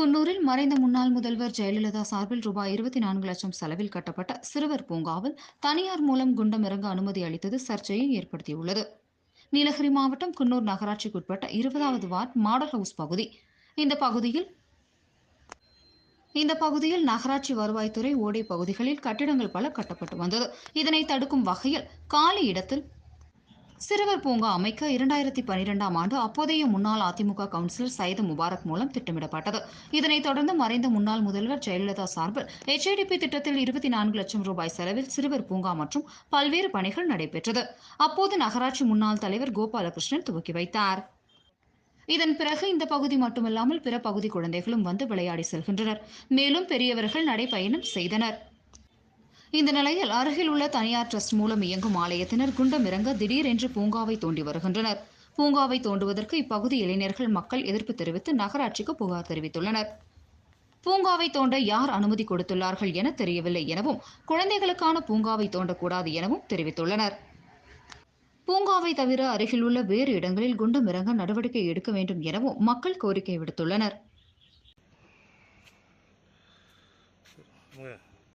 குன்னூரில் மறைந்த முன்னாள் முதல்வர் ஜெயலலிதா சார்பில் ரூபாய் இருபத்தி நான்கு லட்சம் செலவில் கட்டப்பட்ட சிறுவர் பூங்காவில் தனியார் மூலம் குண்டம் இறங்க அனுமதி அளித்தது சர்ச்சையை ஏற்படுத்தியுள்ளது. நீலகிரி மாவட்டம் குன்னூர் நகராட்சிக்குட்பட்ட இருபதாவது வார்ட் மாடல் ஹவுஸ் பகுதி. இந்த பகுதியில் இந்த பகுதியில் நகராட்சி வருவாய்த்துறை ஓடை பகுதிகளில் கட்டிடங்கள் பல கட்டப்பட்டு வந்தது. இதனை தடுக்கும் வகையில் காலி இடத்தில் சிறுவர் பூங்கா அமைக்க இரண்டாயிரத்தி பனிரெண்டாம் ஆண்டு அப்போதைய முன்னாள் அதிமுக கவுன்சிலர் சைத முபாரக் மூலம் திட்டமிடப்பட்டது. இதனைத் தொடர்ந்து மறைந்த முன்னாள் முதல்வர் ஜெயலலிதா சார்பில் எச்ஐடிபி திட்டத்தில் இருபத்தி நான்கு லட்சம் ரூபாய் செலவில் சிறுவர் பூங்கா மற்றும் பல்வேறு பணிகள் நடைபெற்றது. அப்போது நகராட்சி முன்னாள் தலைவர் கோபாலகிருஷ்ணன் துவக்கி வைத்தார். இதன் பிறகு இந்த பகுதி மட்டுமல்லாமல் பிற பகுதி குழந்தைகளும் வந்து விளையாடி செல்கின்றனர். மேலும் பெரியவர்கள் நடைபயணம் செய்தனர். இந்த நிலையில் அருகில் உள்ள தனியார் ட்ரஸ்ட் மூலம் இயங்கும் ஆலயத்தினர் குண்டம் இறங்க திடீரென்று பூங்காவை தோண்டி வருகின்றனர். பூங்காவை தோண்டுவதற்கு இப்பகுதி இளைஞர்கள் மக்கள் எதிர்ப்பு தெரிவித்து நகராட்சிக்கு புகார் தெரிவித்துள்ளனர். பூங்காவை தோண்ட யார் அனுமதி கொடுத்துள்ளார்கள் என தெரியவில்லை எனவும் குழந்தைகளுக்கான பூங்காவை தோண்டக்கூடாது எனவும் தெரிவித்துள்ளனர். பூங்காவை தவிர அருகிலுள்ள வேறு இடங்களில் குண்டம் இறங்க நடவடிக்கை எடுக்க வேண்டும் எனவும் மக்கள் கோரிக்கை விடுத்துள்ளனர்.